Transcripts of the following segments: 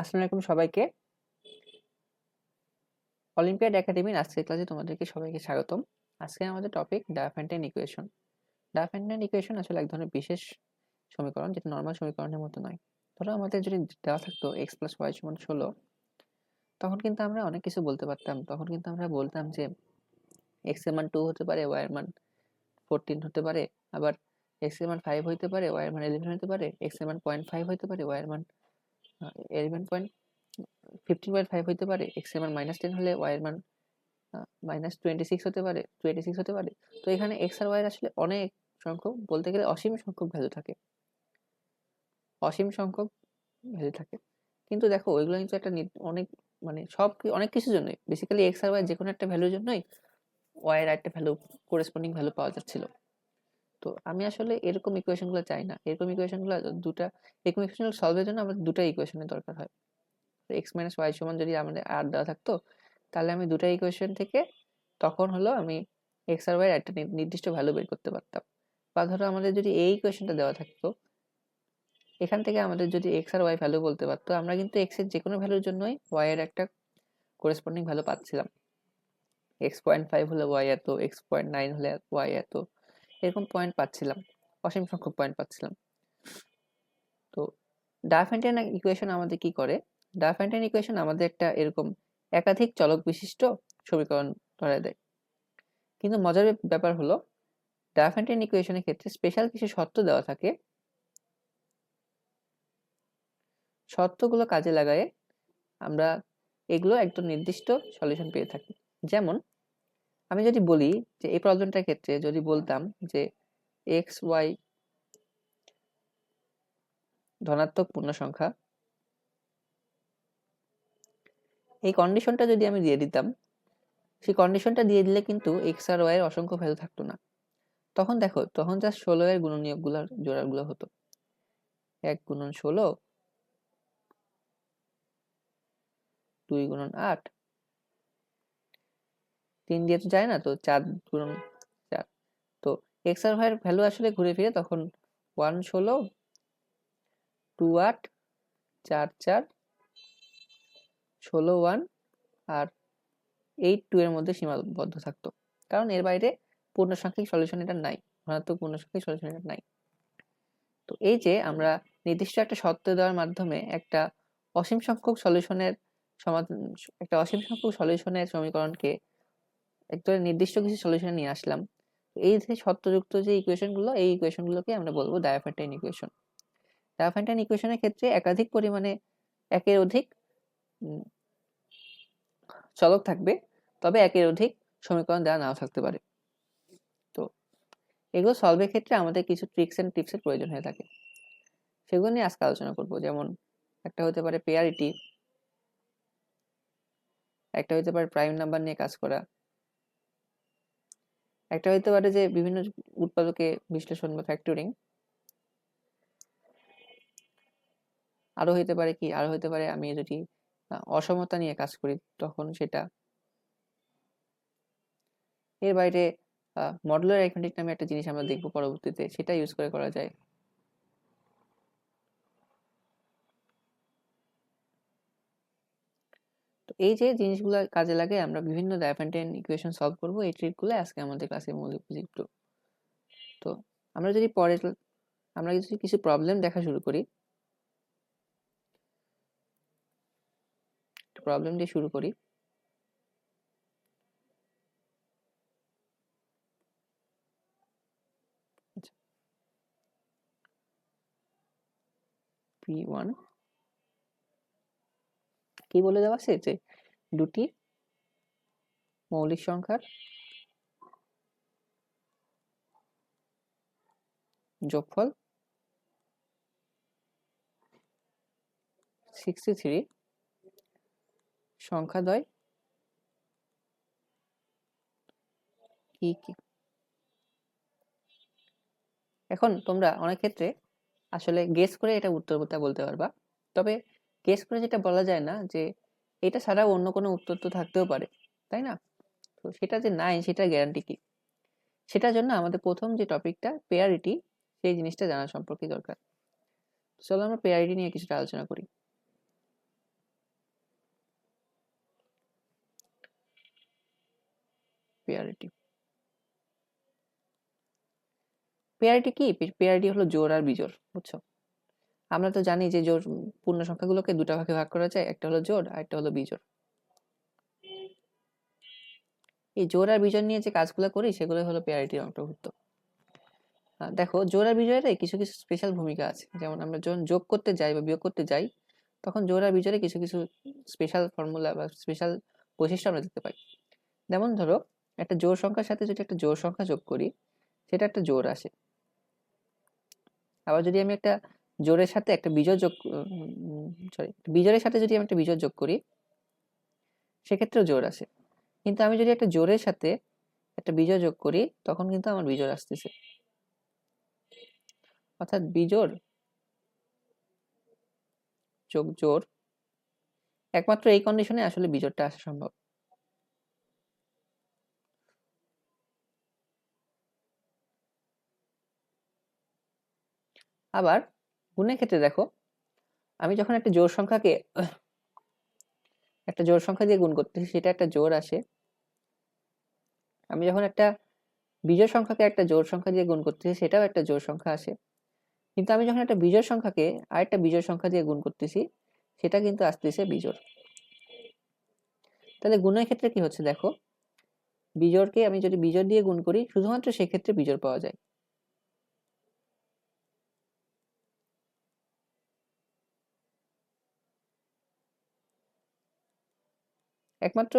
আসসালামু আলাইকুম সবাইকে। অলিম্পিয়াড একাডেমির আজকের ক্লাসে তোমাদেরকে সবাইকে স্বাগতম। আজকে আমাদের topic Diophantine equation Diophantine equation আসলে এক ধরনের বিশেষ সমীকরণ যেটা নর্মাল সমীকরণের মতো নয়। ধরো আমাদের যদি দেওয়া থাকতো এক্স প্লাস ওয়াই সমান ষোলো, তখন কিন্তু আমরা অনেক কিছু বলতে পারতাম। তখন কিন্তু আমরা বলতাম যে এক্সের মান টু হতে পারে ওয়াই এর মান ফোরটিন হতে পারে। আবার এক্সের মান ফাইভ হতে পারে ওয়াই এর মান ইলেভেন হতে পারে এক্সের মান পয়েন্ট ফাইভ হতে পারে ওয়াই এর মান eleven point fifteen point five হতে পারে এক্সের মান মাইনাস টেন হলে ওয়াই এর মান মাইনাস টোয়েন্টি সিক্স হতে পারে টোয়েন্টি সিক্স হতে পারে। তো এখানে এক্স আর ওয়াই আসলে অনেক সংখ্যক, বলতে গেলে অসীম সংখ্যক ভ্যালু থাকে। অসীম সংখ্যক ভ্যালু থাকে। কিন্তু দেখো, ওইগুলো কিন্তু একটা অনেক মানে সব অনেক কিছুর জন্যই। বেসিক্যালি এক্স আর ওয়াই যে কোনো একটা ভ্যালুর জন্যই ওয়াই এর একটা ভ্যালু করেসপন্ডিং ভ্যালু পাওয়া যাচ্ছিল। তো আমি আসলে এরকম ইকুয়েশনগুলো চাই না। এরকম ইকুয়েশনগুলো দুটা, এরকম ইকুয়েশন সলভের জন্য আমাদের দুটা ইকুয়েশনের দরকার হয়। এক্স মাইনাস ওয়াই সমান যদি আমাদের আর দেওয়া থাকতো, তাহলে আমি দুটা ইকুয়েশন থেকে তখন হলো আমি এক্স আর ওয়াই একটা নির্দিষ্ট ভ্যালু বের করতে পারতাম। বা ধরো আমাদের যদি এই ইকুয়েশনটা দেওয়া থাকতো, এখান থেকে আমাদের যদি এক্স আর ওয়াই ভ্যালু বলতে পারতো, আমরা কিন্তু এক্সের যে কোনো ভ্যালুর জন্যই ওয়াই এর একটা করেসপন্ডিং ভ্যালু পাচ্ছিলাম। এক্স পয়েন্ট ফাইভ হলে ওয়াই এত এক্স পয়েন্ট নাইন হলে ওয়াই এত এরকম পয়েন্ট পাচ্ছিলাম। অসীম সংখ্যক পয়েন্ট পাচ্ছিলাম। তো ডায়াফেন্টাইন ইকুয়েশন আমাদের কি করে? ডায়াফেন্টাইন ইকুয়েশন আমাদের একটা এরকম একাধিক চলক বিশিষ্ট সমীকরণ ধরে দেয়। কিন্তু মজার ব্যাপার হলো ডায়াফেন্টাইন ইকুয়েশনের ক্ষেত্রে স্পেশাল কিছু শর্ত দেওয়া থাকে। শর্তগুলো কাজে লাগায়ে আমরা এগুলো একদম নির্দিষ্ট সলিউশন পেয়ে থাকি। যেমন আমি যদি বলি যে এই প্রবলেমটার ক্ষেত্রে যদি বলতাম যে এক্স ওয়াই ধনাত্মক পূর্ণ সংখ্যা, এই কন্ডিশনটা যদি আমি দিয়ে দিতাম, সেই কন্ডিশনটা দিয়ে দিলে কিন্তু এক্স আর ওয়াই এর অসংখ্য ভ্যালু থাকতো না। তখন দেখো, তখন যা ষোলো এর গুণনীয়কগুলোর জোড়াগুলো হতো। এক গুণন ষোলো, দুই গুণন আট তিন দিয়ে তো যায় না, তো চার গুণন চার। তো এক্স আর এর ভ্যালু আসলে ঘুরে ফিরে তখন ওয়ান ষোলো টু আট, চার চার, ষোলো ওয়ান আর এইট টু এর মধ্যে সীমাবদ্ধ থাকতো। কারণ এর বাইরে পূর্ণসংখ্যিক সলিউশন এটা নাই, ধনাত্মক পূর্ণসংখ্যিক সলিউশন এটা নাই। তো এই যে আমরা নির্দিষ্ট একটা শর্ত দেওয়ার মাধ্যমে একটা অসীম সংখ্যক সলিউশনের সমাধান, একটা অসীম সংখ্যক সলিউশনের সমীকরণকে একটা নির্দিষ্ট কিছু সলিউশন নিয়ে আসলাম। এই যে শর্তযুক্ত যে ইকুয়েশনগুলো এই ইকুয়েশনগুলোকে আমরা বলব ডায়াফেন্টাইন ইকুয়েশন ডায়াফেন্টাইন ইকুয়েশনের ক্ষেত্রে একাধিক পরিমাণে, একের অধিক চলক থাকবে, তবে একের অধিক সমীকরণ দেওয়া নাও থাকতে পারে। তো, এগুলো সলভের ক্ষেত্রে আমাদের কিছু ট্রিক্স অ্যান্ড টিপসের প্রয়োজন হয়ে থাকে। সেগুলো নিয়ে আজকে আলোচনা করব। যেমন, একটা হতে পারে পেয়ারিটি একটা হতে পারে প্রাইম নাম্বার নিয়ে কাজ করা একটা হইতে পারে যে বিভিন্ন উৎপাদকে বিশ্লেষণ বা ফ্যাক্টরিং আরও হইতে পারে কি? আরও হইতে পারে আমি যদি অসমতা নিয়ে কাজ করি, তখন সেটা। এর বাইরে মডুলার অ্যারিথমেটিক নামে একটা জিনিস আমরা দেখব পরবর্তীতে, সেটা ইউজ করে করা যায়। এই যে জিনিসগুলো কাজে লাগে, আমরা বিভিন্ন ডায়াফেন্টাইন ইকুয়েশন সলভ করব, এই ট্রিকগুলো আজকে আমাদের ক্লাসের মূল উপযুক্ত তো আমরা যদি পরে আমরা যদি কিছু প্রবলেম দেখা শুরু করি প্রবলেম দিয়ে শুরু করি। পি ওয়ান কি বলে দেওয়া আছে? যে দুটি মৌলিক সংখ্যার যোগফল সিক্সটি থ্রি সংখ্যাদ্বয় কি কি এখন তোমরা অনেক ক্ষেত্রে আসলে গেস করে এটা উত্তরটা বলতে পারবা। তবে গেস করে যেটা বলা যায় না যে এটা ছাড়া অন্য কোনো উত্তর তো থাকতেও পারে, তাই না? তো সেটা যে নাই সেটা গ্যারান্টি কি? সেটার জন্য আমাদের প্রথম যে টপিকটা পেয়ারিটি সেই জিনিসটা জানা সম্পর্কে দরকার। চলো আমরা পেয়ারিটি নিয়ে কিছুটা আলোচনা করি। পেয়ারিটি পেয়ারিটি কি? পেয়ারিটি হলো জোর আর বিজোর বুঝছ? আমরা তো জানি যে জোড় পূর্ণ সংখ্যাগুলোকে দুটা ভাগে ভাগ করা যায়, একটা হলো জোড় আর একটা হলো বিজোড়। এই জোড় আর বিজোড় নিয়ে যে কাজগুলো করি সেগুলো হলো পেয়ারিটির অন্তর্ভুক্ত। দেখো জোড় আর বিজয়ের কিছু কিছু স্পেশাল ভূমিকা আছে। যেমন আমরা যখন যোগ করতে যাই বা বিয়োগ করতে যাই, তখন জোড় আর বিজয়ের কিছু কিছু স্পেশাল ফর্মুলা বা স্পেশাল বৈশিষ্ট্য আমরা দেখতে পাই। যেমন ধরো, একটা জোড় সংখ্যার সাথে যদি একটা জোড় সংখ্যা যোগ করি, সেটা একটা জোড় আসে। আবার যদি আমি একটা জোড়ের সাথে একটা বিজয় যোগ সরি বিজয়ের সাথে যদি আমি একটা বিজয় যোগ করি, সেক্ষেত্রেও জোর আসে। কিন্তু আমি যদি একটা জোরের সাথে একটা বিজয় যোগ করি, তখন কিন্তু আমার বিজয় আসতেছে। অর্থাৎ বিজোর যোগ জোর একমাত্র এই কন্ডিশনে আসলে বিজোড়টা আসা সম্ভব। আবার গুণের ক্ষেত্রে দেখো, আমি যখন একটা জোর সংখ্যাকে, একটা জোর সংখ্যা দিয়ে গুণ করতেছি, সেটা একটা জোর আসে। আমি যখন একটা বিজয় সংখ্যাকে একটা জোর সংখ্যা দিয়ে গুণ করতেছি, সেটাও একটা জোর সংখ্যা আসে। কিন্তু আমি যখন একটা বিজয় সংখ্যাকে আরেকটা বিজয় সংখ্যা দিয়ে গুণ করতেছি, সেটা কিন্তু আসতেছে বিজোড়। তাহলে গুণের ক্ষেত্রে কি হচ্ছে দেখো, বিজোড়কে আমি যদি বিজোড় দিয়ে গুণ করি, শুধুমাত্র সেক্ষেত্রে বিজোড় পাওয়া যায়। একমাত্র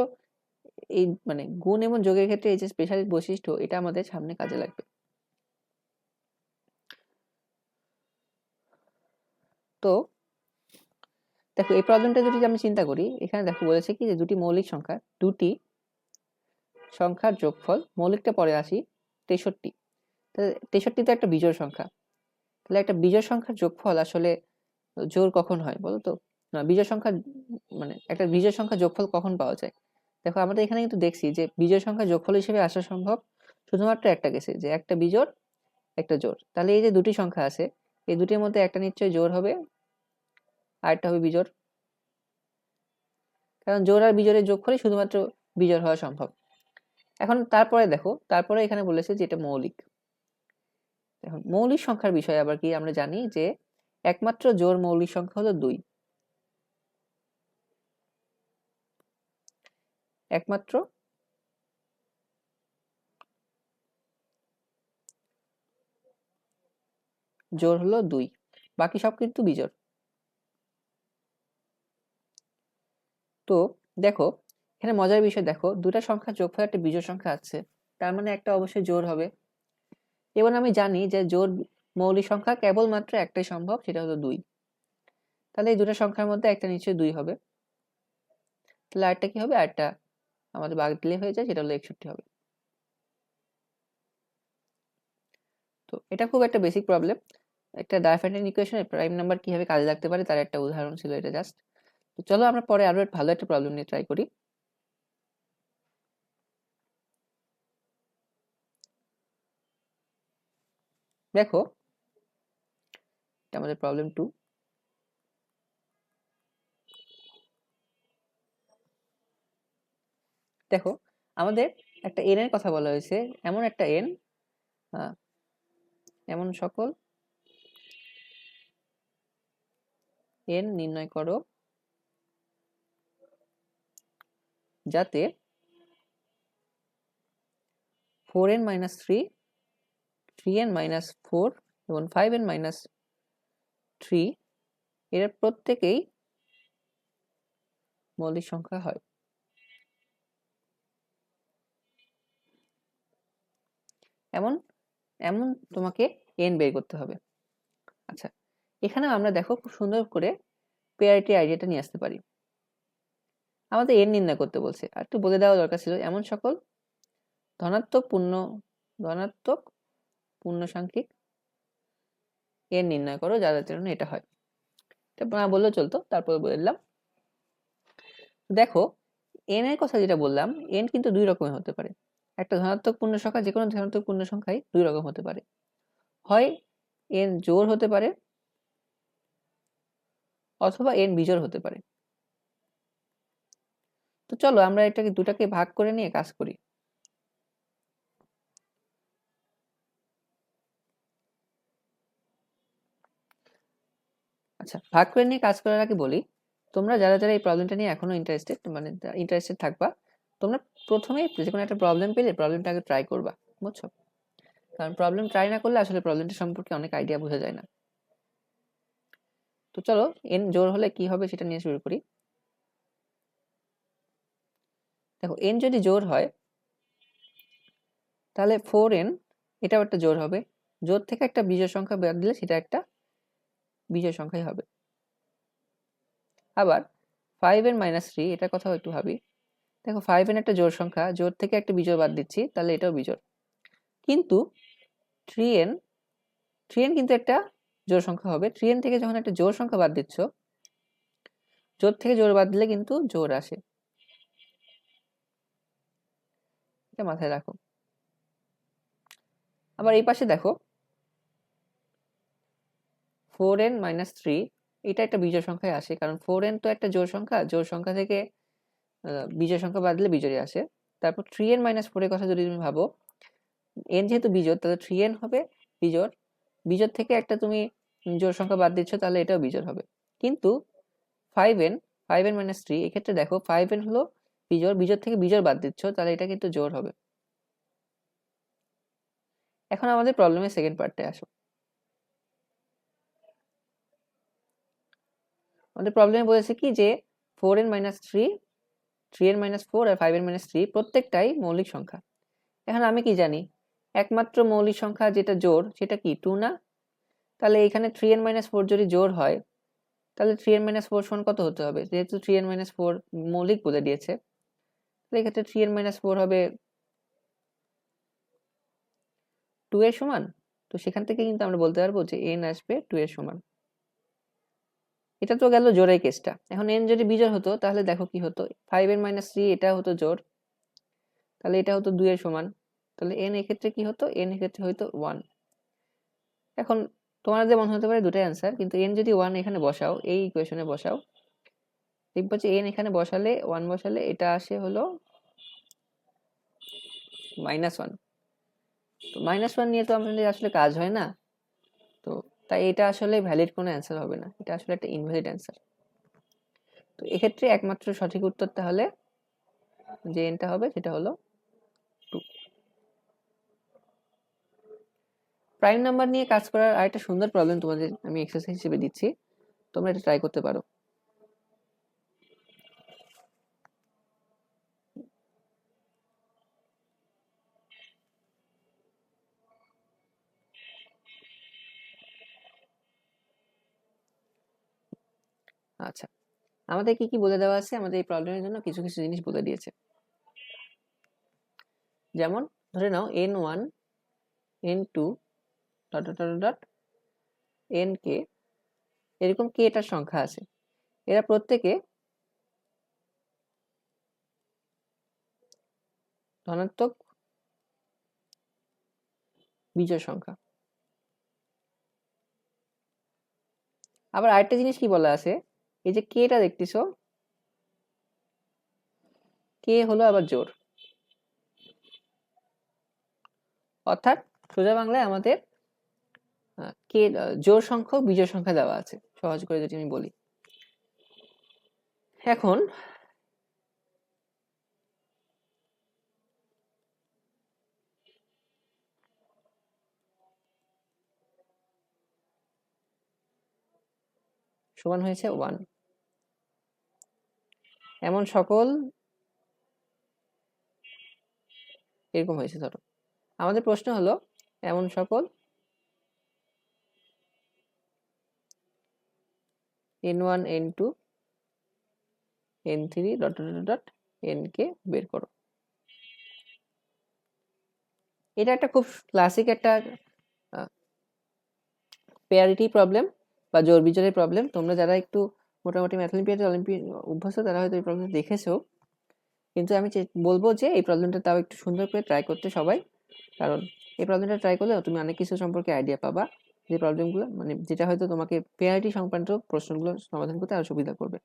এই মানে গুণ এবং যোগের ক্ষেত্রে এই যে স্পেশাল বৈশিষ্ট্য, এটা আমাদের সামনে কাজে লাগবে। তো দেখো, এই প্রবলেমটা যদি আমি চিন্তা করি, এখানে দেখো বলেছে কি যে দুটি মৌলিক সংখ্যা, দুটি সংখ্যার যোগফল, মৌলিকটা পরে আসি, তেষট্টি। তাহলে তেষট্টি তো একটা বিজোড় সংখ্যা। তাহলে একটা বিজোড় সংখ্যার যোগফল আসলে জোর কখন হয় বলো তো? না বিজোড় সংখ্যা মানে একটা বিজোড় সংখ্যা যোগফল কখন পাওয়া যায়? দেখো, আমরা এখানে কিন্তু দেখছি যে বিজোড় সংখ্যা যোগফল হিসেবে আসা সম্ভব শুধুমাত্র একটা গেছে যে একটা বিজোড়, একটা জোর তাহলে এই যে দুটি সংখ্যা আছে, এই দুটির মধ্যে একটা নিশ্চয়ই জোর হবে, আরেকটা হবে বিজোড়। কারণ জোর আর বিজোড়ের যোগ করে শুধুমাত্র বিজোড় হওয়া সম্ভব। এখন তারপরে দেখো, তারপরে এখানে বলেছে যে এটা মৌলিক। মৌলিক সংখ্যার বিষয়ে আবার কি আমরা জানি যে একমাত্র জোর মৌলিক সংখ্যা হলো দুই। একমাত্র? জোর হলো দুই, বাকি সব কিন্তু বিজোড়। তো দেখো, এখানে মজার বিষয় দেখো দুটা সংখ্যা যোগফল একটা বিজোড় সংখ্যা আছে, তার মানে একটা অবশ্যই জোর হবে। এবং আমি জানি যে জোর মৌলিক সংখ্যা কেবলমাত্র একটাই সম্ভব, সেটা হলো দুই। তাহলে এই দুটো সংখ্যার মধ্যে একটা নিশ্চয়ই দুই হবে। তাহলে আরেকটা কি হবে? আরেকটা আমাদের বাগ দিলে হয়ে যায়, সেটা হলো একষট্টি হবে। তো এটা খুব একটা বেসিক প্রবলেম একটা ডায়াফ্যান্টাইন ইকুয়েশনের প্রাইম নাম্বার কীভাবে কাজে লাগতে পারে, তার একটা উদাহরণ ছিল এটা জাস্ট তো চলো আমরা পরে আরও ভালো একটা প্রবলেম নিয়ে ট্রাই করি। দেখো, এটা আমাদের প্রবলেম টু দেখো, আমাদের একটা এন এর কথা বলা হয়েছে। এমন একটা এন এমন সকল এন নির্ণয় করো যাতে four N minus three three N minus four এবং ফাইভ এন মাইনাস থ্রি এরা প্রত্যেকেই মৌলিক সংখ্যা হয়। এমন এমন তোমাকে এন বের করতে হবে। আচ্ছা এখানে আমরা দেখো খুব সুন্দর করে পেয়ারিটি আইডিয়াটা নিয়ে আসতে পারি। আমাদের এন নির্ণয় করতে বলছে। আর একটু বলে দেওয়া দরকার ছিল, এমন সকল ধনাত্মক পূর্ণ ধনাত্মক পূর্ণ সাংখ্যিক এন নির্ণয় করো, যাদের জন্য এটা হয়। এটা না বললেও চলতো, তারপরে বলে দিলাম। দেখো এন এর কথা যেটা বললাম এন কিন্তু দুই রকমের হতে পারে। একটা ধনাত্মক পূর্ণ সংখ্যা যে কোনো ধনাত্মক পূর্ণ সংখ্যাই দুই রকম হতে পারে। হয় এন জোর হতে পারে অথবা এন বিজোর হতে পারে। তো চলো আমরা এটাকে দুটাকে ভাগ করে নিয়ে কাজ করি। আচ্ছা ভাগ করে নিয়ে কাজ করার আগে বলি, তোমরা যারা যারা এই প্রবলেমটা নিয়ে এখনও ইন্টারেস্টেড মানে ইন্টারেস্টেড থাকবা তোমরা প্রথমেই যে কোনো একটা প্রবলেম পেলে প্রবলেমটা আগে ট্রাই করবা, বুঝছ? কারণ প্রবলেম ট্রাই না করলে আসলে প্রবলেমটা সম্পর্কে অনেক আইডিয়া বোঝা যায় না। তো চলো এন জোর হলে কি হবে সেটা নিয়ে শুরু করি। দেখো এন যদি জোর হয়, তাহলে ফোর এন এটাও একটা জোর হবে। জোর থেকে একটা বিজয় সংখ্যা বাদ দিলে সেটা একটা বিজয় সংখ্যাই হবে। আবার ফাইভ এন মাইনাস থ্রি এটার কথাও একটু ভাবি। দেখো ফাইভ এন একটা জোর সংখ্যা জোর থেকে একটা বিজয় বাদ দিচ্ছি, তাহলে এটাও বিজোড়। কিন্তু থ্রি এন থ্রি এন কিন্তু একটা জোর সংখ্যা হবে। থ্রি এন থেকে যখন একটা জোর সংখ্যা বাদ দিচ্ছ জোর থেকে জোর বাদ দিলে কিন্তু জোর আসে। এটা মাথায় রাখো। আবার এই পাশে দেখো ফোর এন মাইনাস থ্রি এটা একটা বিজয় সংখ্যায় আসে। কারণ ফোর এন তো একটা জোর সংখ্যা জোর সংখ্যা থেকে বিজয় সংখ্যা বাদ দিলে বিজয়ী আসে। তারপর থ্রি এন মাইনাস ফোরের কথা যদি তুমি ভাবো এন যেহেতু বিজোড়, তাহলে থ্রি এন হবে বিজোড়। বিজোড় থেকে একটা তুমি জোর সংখ্যা বাদ দিচ্ছ, তাহলে এটাও বিজোড় হবে। কিন্তু five N five N minus three এক্ষেত্রে দেখো ফাইভ এন হলো বিজোড় বিজোড় থেকে বিজোড় বাদ দিচ্ছ, তাহলে এটা কিন্তু জোর হবে। এখন আমাদের প্রবলেমের সেকেন্ড পার্টে আসো। আমাদের প্রবলেমে বলেছে কি যে four N minus three three N minus four আর ফাইভ এন মাইনাস থ্রি প্রত্যেকটাই মৌলিক সংখ্যা। এখন আমি কি জানি? একমাত্র মৌলিক সংখ্যা যেটা জোর সেটা কি? টু না? তাহলে এখানে থ্রি এন মাইনাস ফোর যদি জোর হয়, তাহলে থ্রি এন মাইনাস ফোর সমান কত হতে হবে? যেহেতু থ্রি এন মাইনাস ফোর মৌলিক বলে দিয়েছে, তাহলে এক্ষেত্রে থ্রি এন মাইনাস ফোর হবে টু এর সমান? তো সেখান থেকে কিন্তু আমরা বলতে পারব যে এন আসবে টু এর সমান। এটা তো গেল জোরের কেসটা। এখন এন যদি বিজোর হতো, তাহলে দেখো কি হতো? ফাইভ এর মাইনাস থ্রি এটা হতো জোর। তাহলে এটা হতো দুই এর সমান। তাহলে এন এক্ষেত্রে কি হতো? এন এক্ষেত্রে হয়তো ওয়ান এখন তোমাদের মনে হতে পারে দুটাই অ্যান্সার কিন্তু এন যদি ওয়ান এখানে বসাও, এই ইকুয়েশনে বসাও, দেখব যে এন এখানে বসালে ওয়ান বসালে এটা আসে হলো মাইনাস ওয়ান তো মাইনাস ওয়ান নিয়ে তো আমাদের আসলে কাজ হয় না। তাই এটা আসলে ভ্যালিড কোনো অ্যান্সার হবে না। এটা আসলে একটা ইনভ্যালিড অ্যান্সার তো এক্ষেত্রে একমাত্র সঠিক উত্তর তাহলে যে এনটা হবে সেটা হলো টু প্রাইম নাম্বার নিয়ে কাজ করার আরেকটা সুন্দর প্রবলেম তোমাদের আমি এক্সারসাইজ হিসেবে দিচ্ছি। তোমরা এটা ট্রাই করতে পারো। আচ্ছা। আমাদের কি কি বলে দেওয়া আছে? আমাদের এই প্রবলেমের জন্য কিছু কিছু জিনিস বলে দিয়েছে। যেমন, ধরে নাও N one N two dot dot N কে এরকম কে এটার সংখ্যা আছে। এরা প্রত্যেকে ধনাত্মক বিজয় সংখ্যা। আবার আরেকটা জিনিস কি বলা আছে? এই যে কে কেটা দেখতেছো? কে হলো আবার জোর? অর্থাৎ সোজা বাংলায় আমাদের কে জোর সংখ্যক বিজয় সংখ্যা দেওয়া আছে। সহজ করে যদি আমি বলি। এখন, সমান হয়েছে ওয়ান এমন সকল এরকম হয়েছে, ধরো। আমাদের প্রশ্ন হলো, এমন সকল N one N two N three dot dot dot N কে বের করো। এটা একটা খুব ক্লাসিক একটা পেয়ারিটি প্রবলেম বা জোর বিজোরের প্রবলেম তোমরা যারা একটু মোটামুটি ম্যাথ অলিম্পিয়াড অলিম্পিয়াড অভ্যস্ত তারা হয়তো এই প্রবলেমটা দেখেছ। কিন্তু আমি বলব যে এই প্রবলেমটা তাও একটু সুন্দর করে ট্রাই করতে সবাই। কারণ এই প্রবলেমটা ট্রাই করলে তুমি অনেক কিছু সম্পর্কে আইডিয়া পাবা। যে প্রবলেমগুলো মানে যেটা হয়তো তোমাকে পেয়ারিটি সংক্রান্ত প্রশ্নগুলো সমাধান করতে আরও সুবিধা করবে।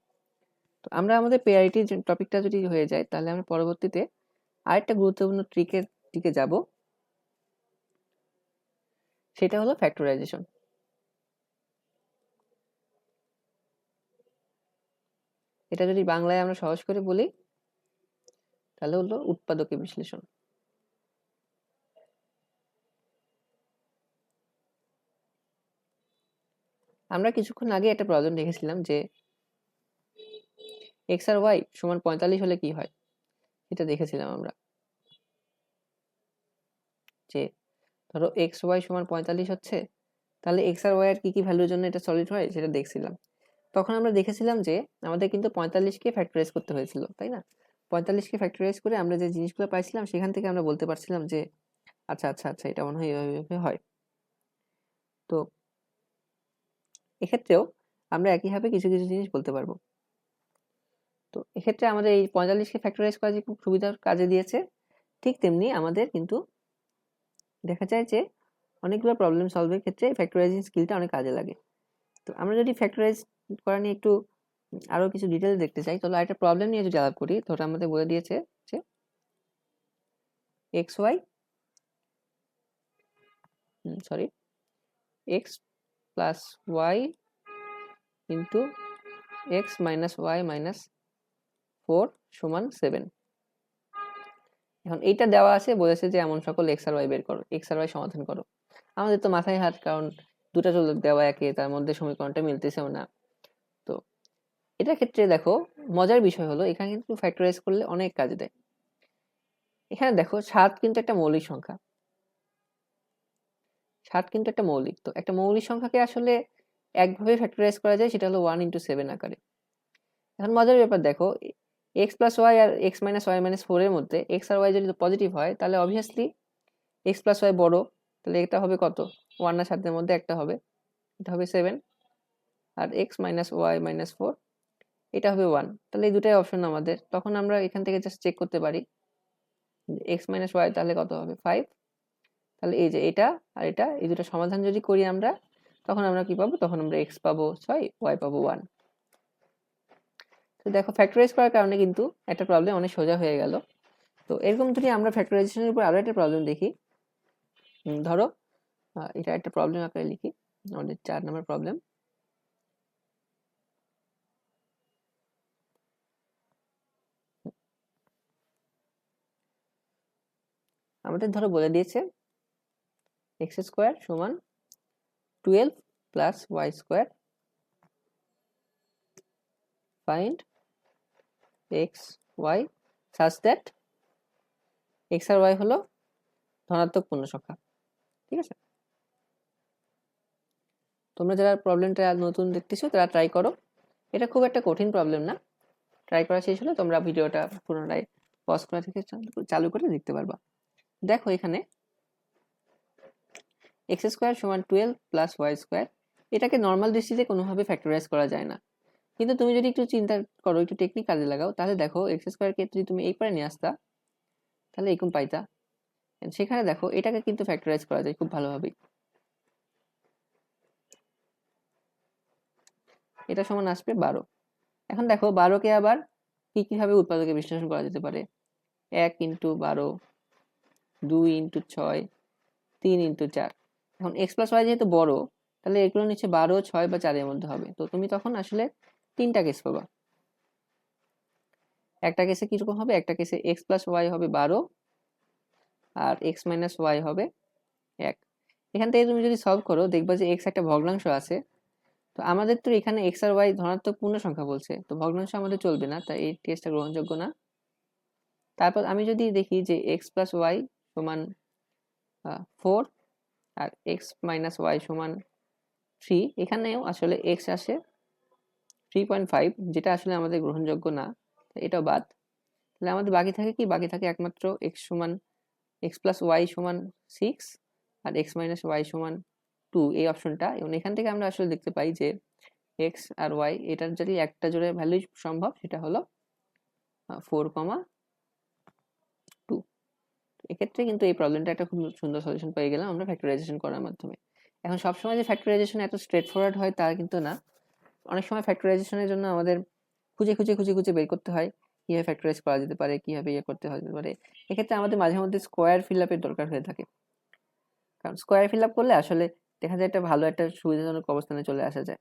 তো আমরা আমাদের পেয়ারিটি টপিকটা যদি হয়ে যায়, তাহলে আমরা পরবর্তীতে আরেকটা গুরুত্বপূর্ণ ট্রিকের দিকে যাব। সেটা হলো ফ্যাক্টরাইজেশন এটা যদি বাংলায় আমরা সহজ করে বলি, তাহলে হলো উৎপাদকের বিশ্লেষণ। আমরা কিছুক্ষণ আগে একটা প্রবলেম দেখেছিলাম যে এক্স আর ওয়াই সমান পঁয়তাল্লিশ হলে কি হয়? এটা দেখেছিলাম আমরা। যে ধরো এক্স ওয়াই সমান পঁয়তাল্লিশ হচ্ছে, তাহলে এক্স আর ওয়াই এর কি কি ভ্যালুর জন্য এটা সলিড হয়? সেটা দেখছিলাম। তখন আমরা দেখেছিলাম যে, আমাদের কিন্তু পঁয়তাল্লিশকে ফ্যাক্টরাইজ করতে হয়েছিল, তাই না? পঁয়তাল্লিশকে ফ্যাক্টরাইজ করে আমরা যে জিনিসগুলো পাইছিলাম, সেখান থেকে আমরা বলতে পারছিলাম যে আচ্ছা আচ্ছা আচ্ছা এটা মনে হয় এভাবে হয়। তো এক্ষেত্রেও আমরা একইভাবে কিছু কিছু জিনিস বলতে পারব। তো এক্ষেত্রে আমাদের এই পঁয়তাল্লিশকে ফ্যাক্টরাইজ করা যে খুব সুবিধার কাজে দিয়েছে, ঠিক তেমনি আমাদের কিন্তু দেখা যায় যে, অনেকগুলো প্রবলেম সলভের ক্ষেত্রে ফ্যাক্টরাইজিং স্কিলটা অনেক কাজে লাগে। তো আমরা যদি ফ্যাক্টরাইজ করা নিয়ে একটু আরও কিছু ডিটেলস দেখতে চাই। তাহলে একটা প্রবলেম নিয়ে যদি আলাপ করি, ধরো আমাদের বলে দিয়েছে যে X Y sorry X plus Y into X minus Y minus four সমান সেভেন এখন এইটা দেওয়া আছে, বলেছে যে এমন সকল এক্স আর ওয়াই বের করো এক্স আর ওয়াই সমাধান করো। আমাদের তো মাথায় হাত, কারণ দুটা চলে দেওয়া একে, তার মধ্যে সমীকরণটা মিলতেছেও না। এটার ক্ষেত্রে দেখো, মজার বিষয় হলো, এখানে কিন্তু ফ্যাক্টরাইজ করলে অনেক কাজে দেয়। এখানে দেখো সাত কিন্তু একটা মৌলিক সংখ্যা। সাত কিন্তু একটা মৌলিক। তো একটা মৌলিক সংখ্যাকে আসলে একভাবে ফ্যাক্টরাইজ করা যায়, সেটা হলো ওয়ান ইন্টু সেভেন আকারে। এখন মজার ব্যাপার দেখো এক্স প্লাস ওয়াই আর এক্স মাইনাস ওয়াই মাইনাস ফোরের মধ্যে এক্স আর ওয়াই যদি পজিটিভ হয়, তাহলে অবভিয়াসলি এক্স প্লাস ওয়াই বড়, তাহলে এটা হবে কত? ওয়ান আর সাতের মধ্যে একটা হবে। এটা হবে সেভেন আর X minus Y minus four এটা হবে ওয়ান তাহলে এই দুটাই অপশন আমাদের। তখন আমরা এখান থেকে জাস্ট চেক করতে পারি। এক্স মাইনাস ওয়াই তাহলে কত হবে? ফাইভ তাহলে এই যে এটা আর এটা, এই দুটো সমাধান যদি করি আমরা, তখন আমরা কি পাবো? তখন আমরা এক্স পাবো ছয় ওয়াই পাবো ওয়ান তো দেখো ফ্যাক্টরাইজ করার কারণে কিন্তু একটা প্রবলেম অনেক সোজা হয়ে গেল। তো এরকম যদি আমরা ফ্যাক্টরাইজেশনের উপর আরও একটা প্রবলেম দেখি ধরো এটা একটা প্রবলেম আকারে লিখি, আমাদের চার নম্বর প্রবলেম আমাদের ধরো বলে দিয়েছে এক্স স্কোয়ার সমান twelve plus Y square find X Y such that X R Y হলো ধনাত্মক পূর্ণ সংখ্যা, ঠিক আছে? তোমরা যারা প্রবলেমটা নতুন দেখতেছো, তারা ট্রাই করো। এটা খুব একটা কঠিন প্রবলেম না। ট্রাই করা শেষ হলে তোমরা ভিডিওটা পুনরায় পজ করা থেকে চালু করে দেখতে পারবা। দেখো এখানে এক্স স্কোয়ার সমান টুয়েলভ প্লাস ওয়াই স্কোয়ার এটাকে নর্মাল দৃষ্টিতে কোনোভাবে ফ্যাক্টরাইজ করা যায় না। কিন্তু তুমি যদি একটু চিন্তা করো, একটু টেকনিক কাজে লাগাও, তাহলে দেখো এক্স স্কোয়ারকে যদি তুমি এই পারে নিয়ে আসতা, তাহলে এরকম পাইতা। সেখানে দেখো এটাকে কিন্তু ফ্যাক্টরাইজ করা যায় খুব ভালোভাবেই এটা সমান আসবে বারো। এখন দেখো বারোকে আবার কি কীভাবে উৎপাদকে বিশ্লেষণ করা যেতে পারে? এক ইন্টু বারো দুই ইন্টু ছয়, তিন ইন্টু চার। এখন এক্স প্লাস ওয়াই যেহেতু বড়, তাহলে এগুলো নিচে বারো, ছয় বা চারের মধ্যে হবে। তো তুমি তখন আসলে তিনটা কেস পাবা। একটা কেসে কীরকম হবে? একটা কেসে এক্স প্লাস ওয়াই হবে বারো আর এক্স মাইনাস ওয়াই হবে এক। এখান থেকে তুমি যদি সলভ করো, দেখবা যে এক্স একটা ভগ্নাংশ আছে। তো আমাদের তো এখানে এক্স আর ওয়াই ধনাত্মক পূর্ণ সংখ্যা বলছে। তো ভগ্নাংশ আমাদের চলবে না, তাই এই টেস্টটা গ্রহণযোগ্য না। তারপর আমি যদি দেখি যে এক্স প্লাস ওয়াই সমান ফোর আর এক্স মাইনাস ওয়াই সমান থ্রি এখানেও আসলে এক্স আসে থ্রি পয়েন্ট ফাইভ যেটা আসলে আমাদের গ্রহণযোগ্য না। এটাও বাদ। তাহলে আমাদের বাকি থাকে কি? বাকি থাকে একমাত্র এক্স সমান এক্স প্লাস ওয়াই সমান সিক্স আর এক্স মাইনাস ওয়াই সমান টু এই অপশনটা, এবং এখান থেকে আমরা আসলে দেখতে পাই যে এক্স আর ওয়াই এটার যদি একটা জোড়ে ভ্যালু সম্ভব, সেটা হলো ফোর কমা এক্ষেত্রে কিন্তু এই প্রবলেমটা একটা খুব সুন্দর সলিউশন পেয়ে গেলাম আমরা ফ্যাক্টরাইজেশন করার মাধ্যমে। এখন সবসময় যে ফ্যাক্টরাইজেশন এত স্ট্রেট ফরওয়ার্ড হয় তা কিন্তু না। অনেক সময় ফ্যাক্টরাইজেশনের জন্য আমাদের খুঁজে খুঁজে খুঁজে খুঁজে বের করতে হয়। কীভাবে ফ্যাক্টরাইজ করা যেতে পারে, কীভাবে ইয়ে করতে হয় যেতে পারে। এক্ষেত্রে আমাদের মাঝে মধ্যে স্কোয়ার ফিল আপের দরকার হয়ে থাকে। কারণ স্কোয়ার ফিল আপ করলে আসলে দেখা যায় একটা ভালো একটা সুবিধাজনক অবস্থানে চলে আসা যায়।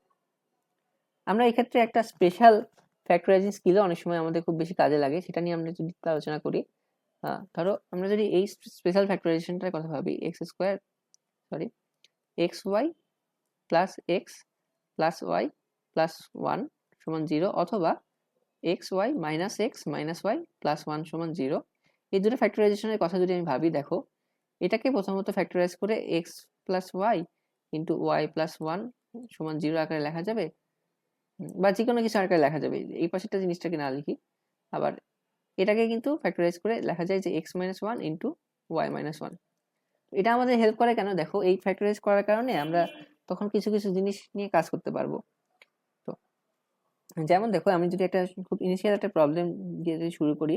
আমরা এক্ষেত্রে একটা স্পেশাল ফ্যাক্টরাইজিং স্কিলও অনেক সময় আমাদের খুব বেশি কাজে লাগে, সেটা নিয়ে আমরা যদি আলোচনা করি। ধরো আমরা যদি এই স্পেশাল ফ্যাক্টরাইজেশনটার কথা ভাবি X square sorry X Y plus X plus Y plus one সমান জিরো অথবা X Y minus X minus Y plus one সমান জিরো এই দুটো ফ্যাক্টরাইজেশনের কথা যদি আমি ভাবি, দেখো, এটাকে প্রথমত ফ্যাক্টরাইজ করে X plus Y into Y plus one সমান জিরো আকারে লেখা যাবে, বা যে কোনো কিছু আকারে লেখা যাবে, এই পাশেরটা জিনিসটাকে না লিখি, আবার এটাকে কিন্তু ফ্যাক্টরাইজ করে লেখা যায় যে X minus one into Y minus one এটা আমাদের হেল্প করে কেন? দেখো, এই ফ্যাক্টরাইজ করার কারণে আমরা তখন কিছু কিছু জিনিস নিয়ে কাজ করতে পারব। তো, যেমন দেখো, আমি যদি একটা খুব ইনিশিয়াল একটা প্রবলেম দিয়ে যদি শুরু করি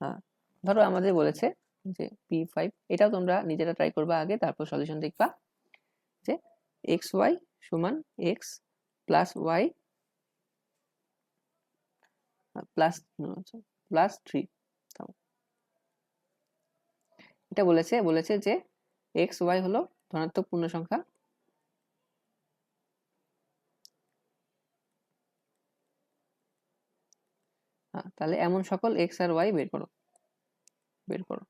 হ্যাঁ ধরো আমাদের বলেছে যে পি ফাইভ এটাও তোমরা নিজেরা ট্রাই করবা আগে, তারপর সলিউশন দেখবা যে এক্স ওয়াই সমান X plus Y plus plus three এটা বলেছে বলেছে যে এক্স ওয়াই হলো ধনাত্মক পূর্ণ সংখ্যা। তাহলে এমন সকল এক্স আর ওয়াই বের করো বের করো।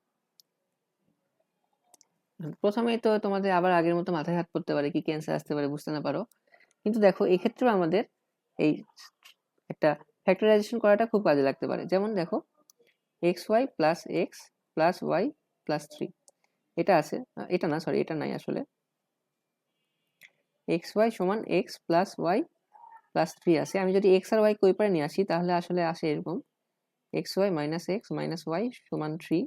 প্রথমেই তো তোমাদের আবার আগের মতো মাথায় হাত পড়তে পারে কি ক্যান্সার আসতে পারে, বুঝতে না পারো। কিন্তু দেখো, এক্ষেত্রেও আমাদের এই একটা ফ্যাক্টরাইজেশন করাটা খুব কাজে লাগতে পারে। যেমন দেখো X Y plus X plus Y plus three এটা আছে এটা না সরি এটা নাই আসলে। এক্স ওয়াই সমান X plus Y plus three আছে। আমি যদি এক্স আর ওয়াই কই পারে নিয়ে আসি, তাহলে আসলে আসে এরকম। X Y minus X minus Y সমান থ্রি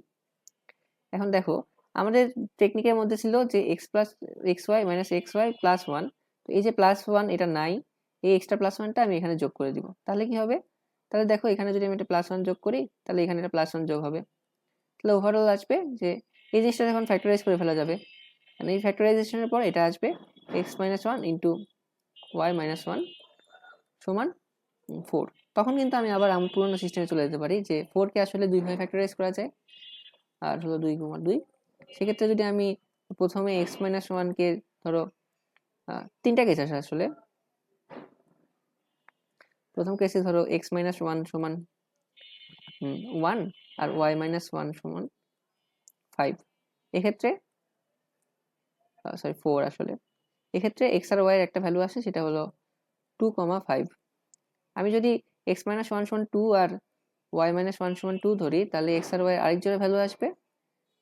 এখন দেখো, আমাদের টেকনিকের মধ্যে ছিল যে X plus X Y minus X Y plus one তো এই যে প্লাস ওয়ান এটা নাই। এই এক্সট্রা প্লাস ওয়ানটা আমি এখানে যোগ করে দিব। তাহলে কি হবে? তাহলে দেখো এখানে যদি আমি একটা প্লাস ওয়ান যোগ করি, তাহলে এখানে একটা প্লাস ওয়ান যোগ হবে। তাহলে ওভারঅল আসবে যে এই জিনিসটা যখন ফ্যাক্টরাইজ করে ফেলা যাবে মানে এই ফ্যাক্টরাইজেশনের পর এটা আসবে X minus one into Y minus one সমান ফোর তখন কিন্তু আমি আবার আমার পুরোনো সিস্টেমে চলে যেতে পারি যে ফোরকে আসলে দুইভাবে ফ্যাক্টরাইজ করা যায়, আর হলো দুই গুণা দুই। সেক্ষেত্রে যদি আমি প্রথমে এক্স মাইনাস ওয়ানকে ধরো তিনটা কেস আসে আসলে প্রথম কেসে ধরো এক্স মাইনাস ওয়ান সমান ওয়ান আর ওয়াই মাইনাস ওয়ান সমান ফাইভ এক্ষেত্রে সরি ফোর আসলে। এক্ষেত্রে এক্স আর ওয়াই এর একটা ভ্যালু আসে, সেটা হলো টু কমা ফাইভ আমি যদি এক্স মাইনাস ওয়ান সমান টু আর ওয়াই মাইনাস ওয়ান সমান টু ধরি, তাহলে এক্স আর ওয়াই আরেক জোড়া ভ্যালু আসবে,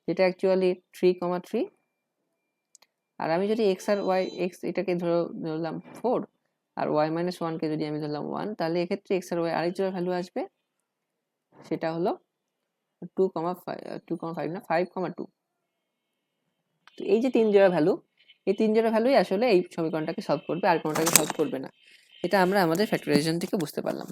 যেটা অ্যাকচুয়ালি থ্রি কমা থ্রি আর আমি যদি এক্স আর ওয়াই এক্স এটাকে ধরো, ধরলাম ফোর আর ওয়াই মাইনাস ওয়ানকে যদি আমি ধরলাম ওয়ান তাহলে এক্ষেত্রে এক্স আর ওয়াই আরেক জোড়া ভ্যালু আসবে। সেটা হলো two comma five two comma five না ফাইভ কমা টু তো এই যে তিন জোড়া ভ্যালু এই তিন জোড়া ভ্যালুই আসলে এই সমীকরণটাকে সলভ করবে আর কোনোটাকে সলভ করবে না। এটা আমরা আমাদের ফ্যাক্টরাইজেশন থেকে বুঝতে পারলাম।